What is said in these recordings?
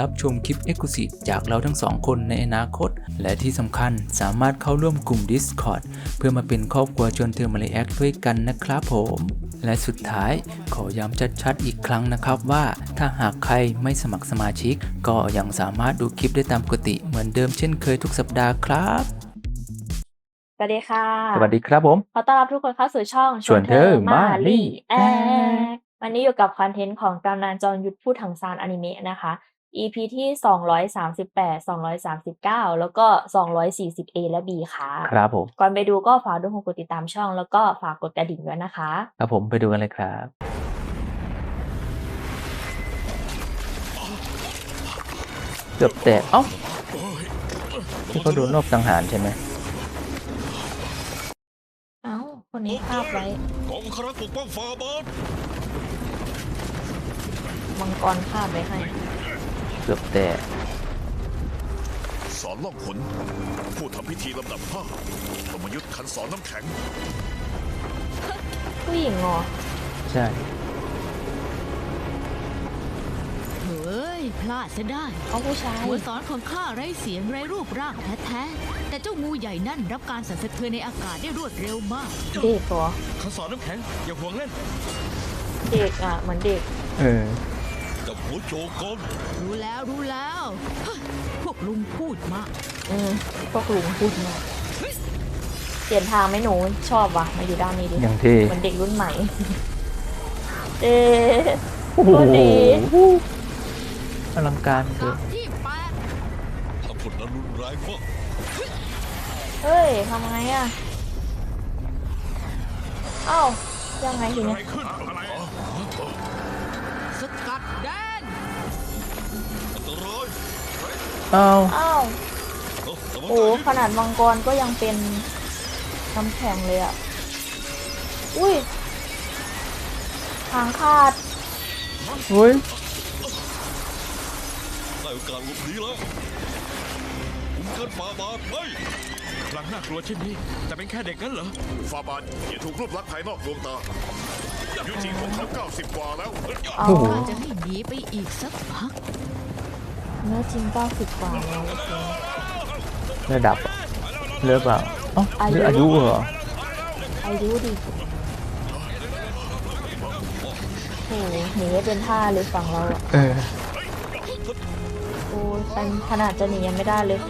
รับชมคลิป e x c l u s i v e จากเราทั้งสองคนในอนาคต และที่สำคัญสามารถเข้าร่วมกลุ่ม Discord เพื่อมาเป็นครอบครัวชวนเธอมาเลแอคด้วยกันนะครับผม และสุดท้ายขอย้ำชัดๆอีกครั้งนะครับว่า ถ้าหากใครไม่สมัครสมาชิก ก็ยังสามารถดูคลิปได้ตามปกติเหมือนเดิมเช่นเคยทุกสัปดาห์ครับสวัสดีค่ะ สวัสดีครับผม ขอต้อนรับทุกคนเข้าสู่ช่องชวนเธอมาลี่แอควันนี้อยู่กับคอนเทนต์ของตำนานจอมยุทธพูดถังซานอนิเมะนะคะ EP ที่ 238 239 แล้วก็ 240A และ B ค่ะครับผมก่อนไปดูก็ฝากด้วยกดติดตามช่อง แล้วก็ฝากกดกระดิ่งด้วยนะคะ ครับผมไปดูกันเลยครับ เกือบแตกเอ้าที่เขาโดนรอบสังหารใช่ไหมเอ้า คนนี้ภาพไว้กองคณะปกป้องฟาบาสมังกรภาพไว้ให้เกือบแตกสอนล่องหนผู้ทำพิธีลำดับห้าธรรมยุทธ์ขันสอนน้ำแข็ง ผู้หญิงเหรอใช่เฮ้ย พลาดซะได้เขาผู้ชายหัวสอนของข้าไร้เสียงไร้รูปร่างแท้ๆ แต่เจ้างูใหญ่นั่นรับการสั่นสะเทือนในอากาศได้รวดเร็วมาก เด็กเหรอขันสอนน้ำแข็งอย่าห่วงเล่น เด็กอะเหมือนเด็ก เออ จับหัวโจกก่อนรู้แล้วรู้แล้วเฮ้ยพวกลุงพูดมาก อืมพวกลุงพูดมากเปลี่ยนทางไหมหนูชอบว่ะ มาอยู่ด้านนี้ดิอย่างที่เหมือนเด็กรุ่นใหม่ เอ๊ะ โอ้โหก็ดี อลังการเกิกับนที่แปดถ้าผลนั้นรุนแรงมากเฮ้ยทำไงอะเอ้ายังไงทีอะเนี้ไรยขึ้นอะไรสกัดแดน อันตรายเอ้าเอ้าเอ้าแต่ว่าโอ้ขนาดมังกรก็ยังเป็นน้ำแข็งเลยอะ อุ้ย ทางขาด เฮ้ยได้โอกาสหลบหนีแล้วผมเกินฟาบาสไม่พลังน่ากลัวเช่นนี้ แต่เป็นแค่เด็กนั้นเหรอฟาบาสอย่าถูกรูปลักษณ์ภายนอกดวงตา ยุจริงของเขา90 กว่าแล้วอ๋อโอ้โหข้าจะให้หนีไปอีกสักพัก เนื้อจริง90กว่าแล้วโอเคระดับเลิกเปล่าเอ้าหรืออายุเหรออายุดิโอ้โหหนีไม่เป็นท่าเลยฝั่งเราอะเออโอ้ยเป็นขนาดจะหนียังไม่ได้เลย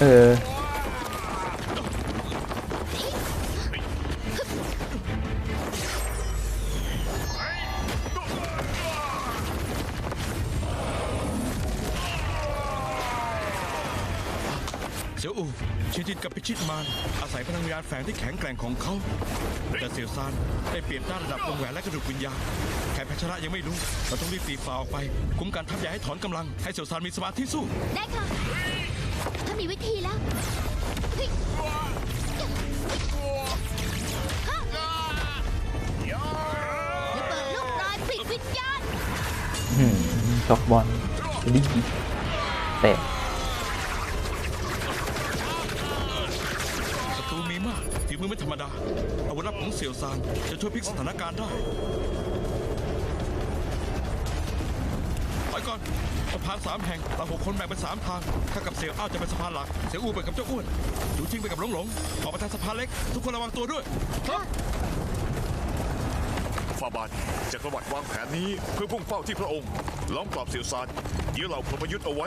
เออ เสี่ยวอูชินจิตกับพิชิตมารอาศัยพลังงานแฝงที่แข็งแกร่งของเขาแต่เสี่ยวซานได้เปรียบด้านระดับวงแหวนและกระดูกวิญญาณแค่แพ้ชนะยังไม่รู้เราต้องรีบตีฝ่าออกไป คุ้มกันทัพใหญ่ให้ถอนกำลัง ให้เสี่ยวซานมีสมาธิสู้ ได้ค่ะ ถ้ามีวิธีแล้วฮ้ยระเบิดลูกลายปลิดวิญญาณอืมช็อกบอลดีแตก เสี่ยวซานจะช่วยพลิกสถานการณ์ได้ไปก่อนสะพานสามแห่งเราหกคนแบ่งเป็นสามทางข้ากับเสี่ยวอ้าวจะเป็นสะพานหลัก เสี่ยวอู้ไปกับเจ้าอ้วนจูจิ้งไปกับหลงหลงออกไปทางสะพานเล็ก ทุกคนระวังตัวด้วยครับฟาบาสจักรวรรดิวางแผนนี้เพื่อพุ่งเป้าที่พระองค์ ล้อมปราบเสี่ยวซานยื้อเหล่าพรหมยุทธ์เอาไว้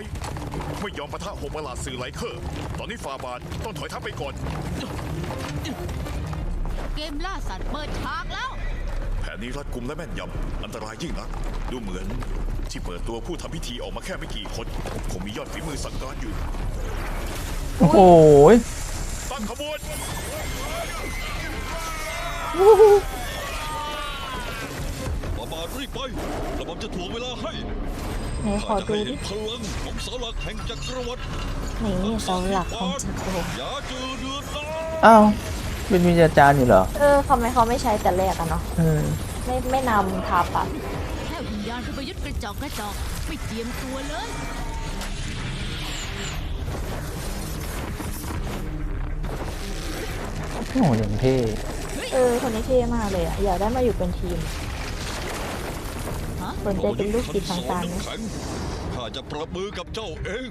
ไม่ยอมปะทะหกประหลาดสื่อไหลเคอร์ตอนนี้ฟาบาสต้องถอยทัพไปก่อน เกมล่าสัตว์เปิดฉากแล้ว แผนนี้รัดกุมและแม่นยำอันตรายยิ่งนัก ดูเหมือนที่เปิดตัวผู้ทำพิธีออกมาแค่ไม่กี่คนคงมียอดฝีมือสั่งการอยู่โอ้โหตั้งขบวนบาบาดรีบไประบบจะถ่วงเวลาให้ไหนขอข้าจะดูให้ดิเห็นพลังของเสาหลักแห่งจักรวรรดินี่เสาหลักของจักรวรรดิอย่าจืดเดือดดาอ้าว เป็นวิญญาจารย์อยู่เหรอ เออทำไมเขาไม่ใช้แต่แรกอะเนาะเออไม่ไม่นำทับอะแค่วิญญาณพยุทธ์กระจอกกระจอกไม่เจียมตัวเลย โอ้โหอย่างเท่เออ คนนี้เท่มากเลยอะอยากได้มาอยู่เป็นทีมฮะ สนใจเป็นลูกศิษย์ทางการไหมน้ำแข็งข้าจะปรับมือกับเจ้าเอง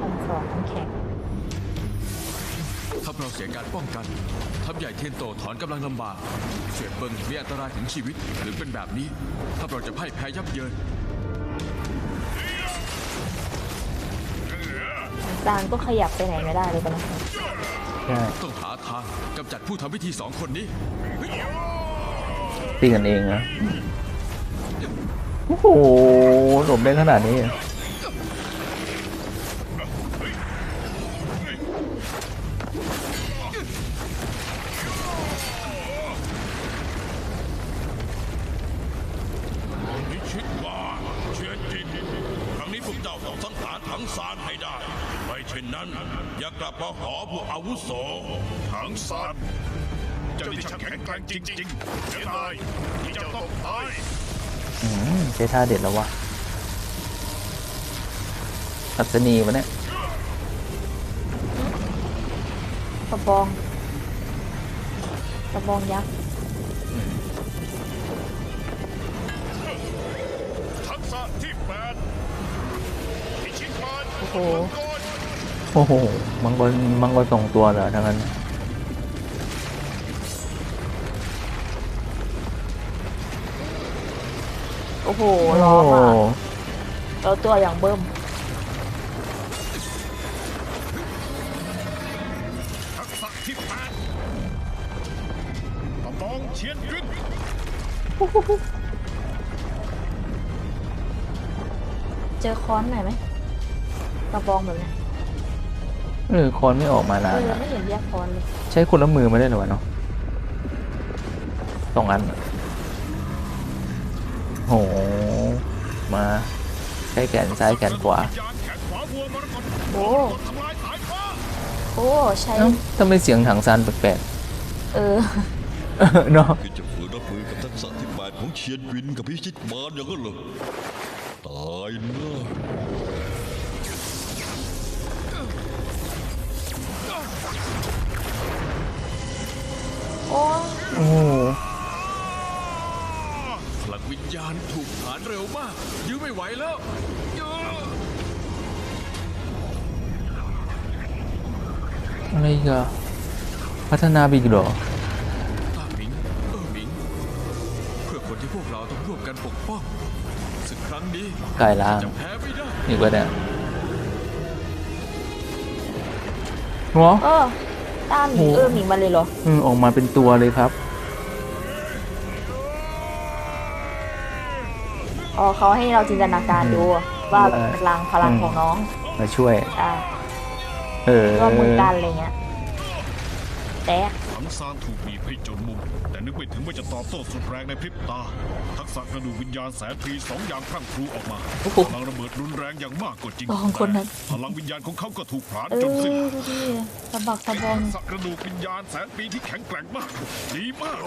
ทำสอนน้ำแข็ง ถ้าเราเสียการป้องกัน ทัพใหญ่เทียนโตถอนกำลังลำบาก เสียเบิงมีอันตรายถึงชีวิตหรือเป็นแบบนี้ ถ้าเราจะพ่ายแพ้ยับเยินจานก็ขยับไปไหนไม่ได้เลยตอนนี้ใช่ต้องหาทางกำจัดผู้ทำพิธีสองคนนี้ตีกันเองนะ โอ้โหหลบได้ขนาดนี้ จริงๆเสียดายที่เจ้าต้องตายอืมใช้ท่าเด็ดแล้ววะอัศนีวะเนี่ยกระบองกระบองยักษ์ทักษะที่แปดพิชิตมารโอ้โหมังกรโอ้โห มังกรมังกรสองตัวเหรอทั้งนั้น โอ้โหโอ้ล้อโหมอะแล้วตัวอย่างเบิ้มทักษะที่แปดกระบองเชียนกึ้นเจอค้อนหน่อยไหมกระบองแบบเนี้ยเออคอนไม่ออกมาเอนานออะไม่เห็นแยกค้อนเลยใช้คนละมือมาได้เหรอวะเนาะสองอันอะโห มา ใช้แขนซ้ายแขนขวาวิญญาณแขนขวาวัวมรกตโอ้ทำลายสายฟ้าโอ้ใช้เอ้าทำไมเสียงถังซานแปลกเออ ๆ เนาะคือจะฝืนรับมือกับทักษะที่แปดของเชียนวินกับพิชิตมารอย่างนั้นเหรอตายนะโอ้โอ้โหพลัง วิญญาณถูกผานเร็วมาก ยื้อไม่ไหวแล้วยื้ออะไรอีกันพัฒนาบีกเหรอตาหมิงเออหมิง เพื่อคนที่พวกเราต้องร่วมกันปกป้องศึกครั้งนี้กายล่างจะแพ้ไม่ได้นี่ก็เนี่ยหัวเออต้าหมิงโอ้เออหมิงมาเลยเหรออืมออกมาเป็นตัวเลยครับ อ๋อเขาให้เราจินตนาการดูว่าพลังพลังของน้องมาช่วย อ่าเออร่วมมือกันอะไรเงี้ยแตกถังซานถูกบีบให้จนมุม แต่นึกไม่ถึงว่าจะตอบโต้สุดแรงในพริบตา ทักษะกระดูกวิญญาณแสนปีสองอย่างพรั่งพรูออกมาโอ้โหพลังระเบิดรุนแรงอย่างมากก็จริงสองคนนั้นแต่พลังวิญญาณของเขาก็ถูกผลาญเอจอนสิ้นดูดิสะบักสะบอมทักษะกระดูกวิญญาณแสนปีที่แข็งแกร่งมากดีมาก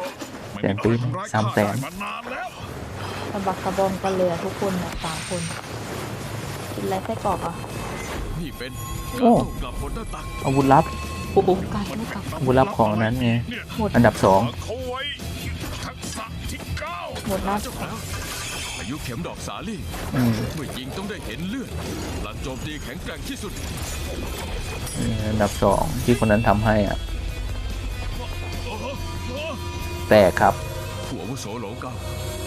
ไม่แสมีนอะปีไรทำร้ายสามข้าแสได้นมานานแล้วสะบักสะบอมกันเลยอะทุกคนแบบสามคน กินอะไรไส้กรอกอะนี่เป็นโอ้การโต้กลับบนหน้าตักอาวุธลับโอ้โหการไส้กรอกอาวุธลับของนั้นไงเนี่ยหมดอันดับสองเขาไว้ทักษะที่เก้าหมดหน้าเจ้าแล้วอายุเข็มดอกสาลี่ อืมเมื่อยิงต้องได้เห็นเลือดหลังโจมตีแข็งแกร่งที่สุด นี่อันดับสองที่คนนั้นทำให้อะ แต่ครับ ผู้อาวุโสโหลเกาอา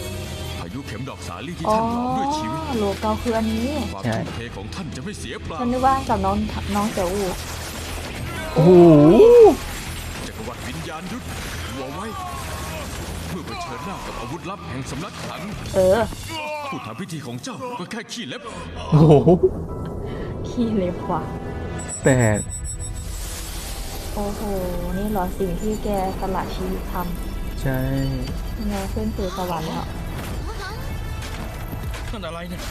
ยุเข็มดอกสาลี่ที่อ๋อท่านหลอมด้วยชีวิต โลเกาคืออันนี้ ความใช่ ทุ่มเทของท่านจะไม่เสียเปล่าฉันนึกว่ากับน้องน้องเจ๋ออูโอ้โหจักรวรรดิวิญญาณยุทธหัวไว้ เมื่อพผชิญหน้ากับอาวุธลับแห่งสำนักถังเออ ผู้ทำพิธีของเจ้าก็แค่ขี้เล็บ โอ้โหขี้เล็บว่ะ แต่โอ้โห นี่เหรอสิ่งที่แกสละชีวิตทใช่ำยังไงขึ้นสู่สวรรค์แล้ว นั่นอะไรเนี่ย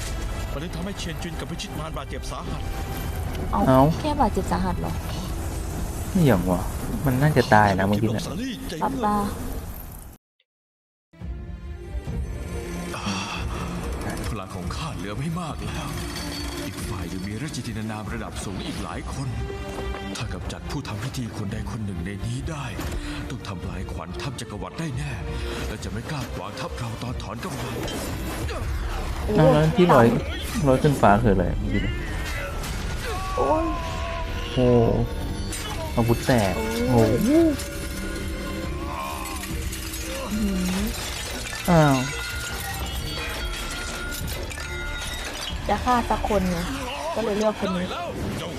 มันถึงทำให้เชียนจุนกับพิชิตมารบาดเจ็บสาหัส เอาเอา แค่บาดเจ็บสาหัสเหรอนี่อย่างวะมันน่าจะตายนะเมื่อกี้หลเนี่บยสาลี่ใจรับเมื่อตาพลังของข้าเหลือไม่มากแล้ว อีกฝ่ายยังมีราชจินานามระดับสูงอีกหลายคน ถ้ากำจัดผู้ทำพิธีคนใดคนหนึ่งในนี้ได้ ต้องทำลายขวัญทัพจักรวรรดิได้แน่ และจะไม่กล้าขวางทัพเราตอนถอนกำลังโอ้เอาแล้วที่ลอยลอยขึ้นฟ้าคืออะไรเมื่อกี้เนี่ยโอ้ยโอ้อาวุธแตกโอ้โอ้อ้าว จะฆ่าสักคนไงก็เลยเลือกคนนี้ เจ้า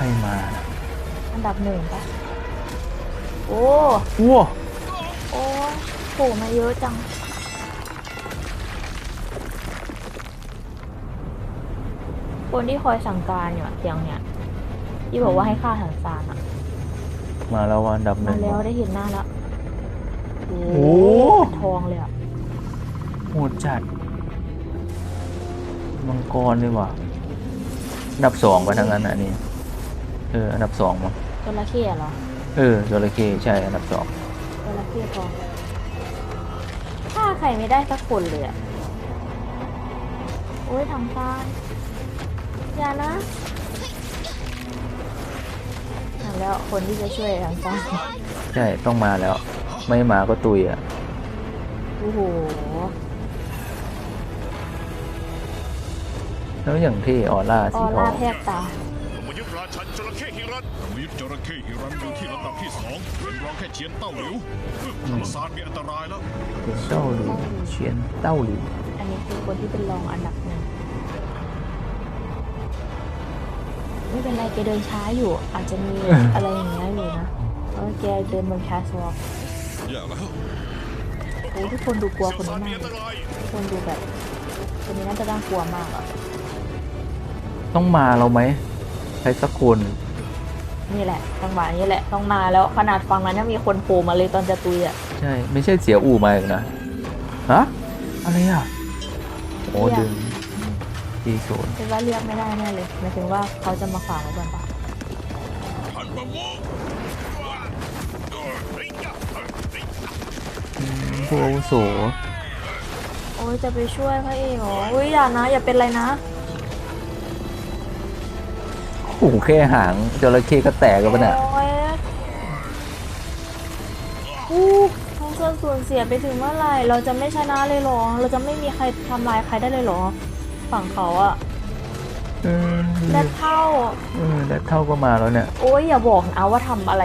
ใครมาอันดับหนึ่งปะโอ้ว้าโอ้ยโผล่มาเยอะจัง คนที่คอยสั่งการอยู่อะเสียงเนี่ยที่บอกว่าให้ฆ่าถังซานอะมาแล้ววันดับหมานึ่งแล้วได้เห็นหน้าแล้วโอ้โอ้ทองเลยอะโหดจัด มังกรดีกว่าอันดับสองไปทั้งนั้นอันนี้ เออ อันดับสองมั้งจระเข้เหรอเออจระเข้ใช่ อันดับสองจระเข้ทองฆ่าใครไม่ได้สักคนเลยอะโอ้ยถังซานอย่านะอะแล้วคนที่จะช่วยถังซานใช่ ต้องมาแล้ว ไม่มาก็ตุยอะ โอ้โหแล้วอย่างที่ออร่าอสีอทอร่างแทบตาผมยุทธรา ชันจระเข้หิรันธรรมยุทธจระเข้ฮิรันอยู่ที่ระดับที่สองเป็นรองแค่เชียนเต้าหลิวธรรมศาสตร์มีอันตรายแล้วเป็นเต้าหลิวเฉียนเต้าหลิวอันนี้คือคนที่เป็นรองอันดับหนึ่งไม่เป็นไรแกเดินช้าอยู่ อาจจะมีอะไรอย่างเงี้ยอยู่นะเพราะว่าแกเดินบนแคสวอล์กอย่าแล้วโอ้ยทุกคนดูกลัวคนเสี่ยวนี้ซานมีมากอันเลยตรายทุกคนดูแบบคนนี้น่าจะน่ากลัวมากอะต้องมาเราไหมใค รสักคน นี่แหละจังหวะนี้แหละต้องมาแล้วขนาดฟังนั้นยังมีคนโผล่มาเลยตอนจะตุยอะใช่ ไม่ใช่เสียอู่มาอีกนะฮะอะไรอะโอ้ดึงทีโซนคิดว่าเรียกไม่ได้แน่เลยหมายถึงว่าเขาจะมาขวางไว้ก่อนปะพันประโมกผู้อาวุโสโอ้ยจะไปช่วยพระเอกเหรออุ้ยอย่านะ อย่าเป็นไรนะ โอ้โหแค่หางจระเข้ก็แตกกันปะเนี่ยโอ้ยอู้ทองเส้นสูญเสียไปถึงเมื่อไหร่เราจะไม่ชนะเลยเหรอ เราจะไม่มีใครทำลายใครได้เลยเหรอ ฝั่งเขาอะเออแดดเท่าเออแดดเท่าก็มาแล้วเนี่ย โอ้ยอย่าบอกนะว่าทำอะไร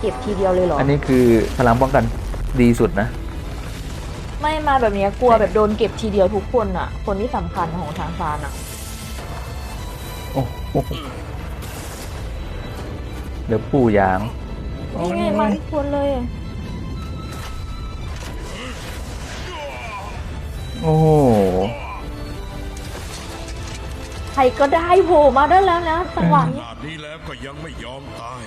เก็บทีเดียวเลยเหรอ อันนี้คือพลังป้องกันดีสุดนะ ไม่มาแบบเนี้ยกลัวแบบโดนเก็บทีเดียวทุกคนอะคนที่สำคัญของทางซานอะ โอ้โหเดี๋ยวปู่ยางนี่ไงมาทุกคนเลย โอ้โหใครก็ได้โผล่มาได้แล้วนะจังหวะขนี้ นาดนี้แล้วก็ยังไม่ยอมตาย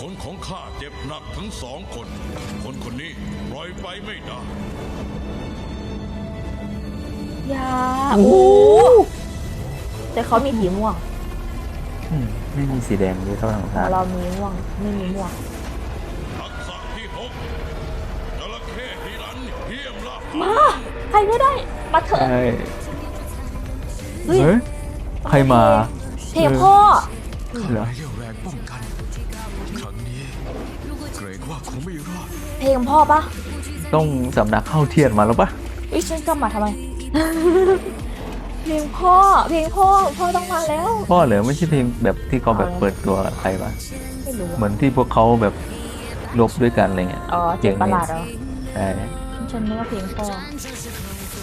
คนของข้าเจ็บหนักทั้งสองคน คนคนนี้ปล่อยไปไม่ได้อย่าโอ้แต่เขามีสีม่วง อืมไม่มีสีแดงด้วยเท่าทางขซ้าอยงเรามีม่วงไม่มีม่วงทักษะที่หกจระเข้ฮิรันเทียมละมาใครก็ได้มาเถอะ ใช่เฮ้ย เฮ้ยใครมาเพลงพ่อข้าเหรอไม่เรี่ยวแรงป้องกัน ครั้งนี้เกรงว่าคงไม่รอด เพลงพ่อปะต้องสำนักเข้าเทียนมาแล้วปะ อุ้ยฉันกำมาทำไม เพลงพ่อเพลงพ่อพ่อต้องมาแล้ว พ่อเหรอไม่ใช่เพลงแบบที่เขาแบบเปิดตัวกับใครปะไม่รู้เหมือนที่พวกเขาแบบลบด้วยกันอะไรเงี้ยอ๋อเจ็บประหลาดเหรอใช่ฉันนึกว่าเพลงพ่อ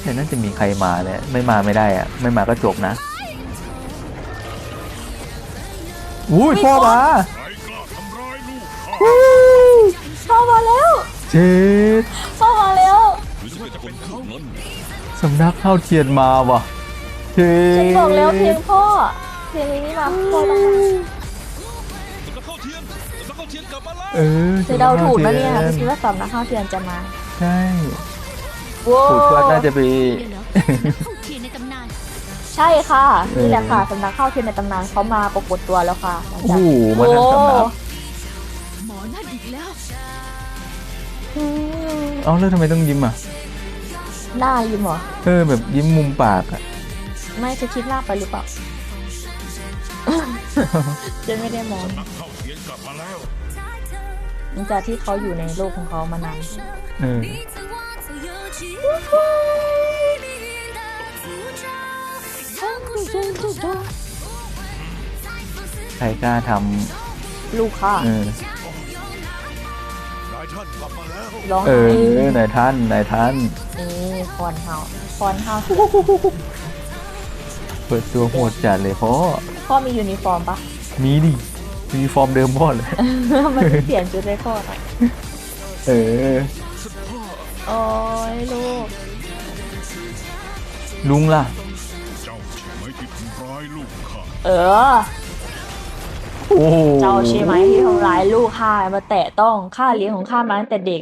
แต่น่าจะมีใครมาเนี่ยไม่มาไม่ได้อะไม่มาก็จบนะอุ้ยพ่อมาใครกล้าทำร้ายลูกข้าวู้พ่อมาแล้วเจ็ดพ่อมาแล้วหรือจะเป็นคนข้างนั้นสำนักข้าวเทียนมาว่ะเจ็ด ฉันบอกแล้วเพลงพ่อเพลงนี้มาพ่อต้องมาสำนักข้าวเทียนสำนักข้าวเทียนกลับมาแล้วเออจะเดาถูกนะเนี่ยสำคิดกว่าสำนักข้าวเทียนจะมา ใช่ว้ถูกว่าน่าจะไปเดี๋ยวเหรอเข้าเทียนในตำนานใช่ค่ะเออนี่แหละค่ะสำนักข้าวเทียนในตำนานเขามาปรากฏตัวแล้วค่ะหลังโอ้จากโหมาทั้งสำนักหมอนั่นอีกแล้วอืมเอ้าแล้วทำไมต้องยิ้มอะ หน้ายิ้มเหรอ เออแบบยิ้มมุมปากอะ ไม่จะคิดหน้าไปหรือเปล่าฉันไม่ได้มองนักข้าวเทียนกลับมาแล้วหลังจากที่เขาอยู่ในโลกของเขามานานเออใครกล้าทลูกค่ะำเออ นายท่านกลับมาแล้วร้องเอไห้อ นายท่าน นายท่าน นี่คอนเฮาคอนเฮา เปิดตัวโหดจัดเลยพ่อพ่อมียูนิฟอร์มปะมีดิมีฟอร์มเดิมพ่อเลย มันเปลี่ยนชุดให้พ่อหน่อยเออ โอ้ยลูก ลุงล่ะเจ้าใช่ไหมที่ทำร้ายลูกข้าเออ โอ้โหเจ้าใช่ไหมที่ทำร้ายลูกข้ามาแตะต้องข้าเลี้ยงของข้ามาตั้งแต่เด็ก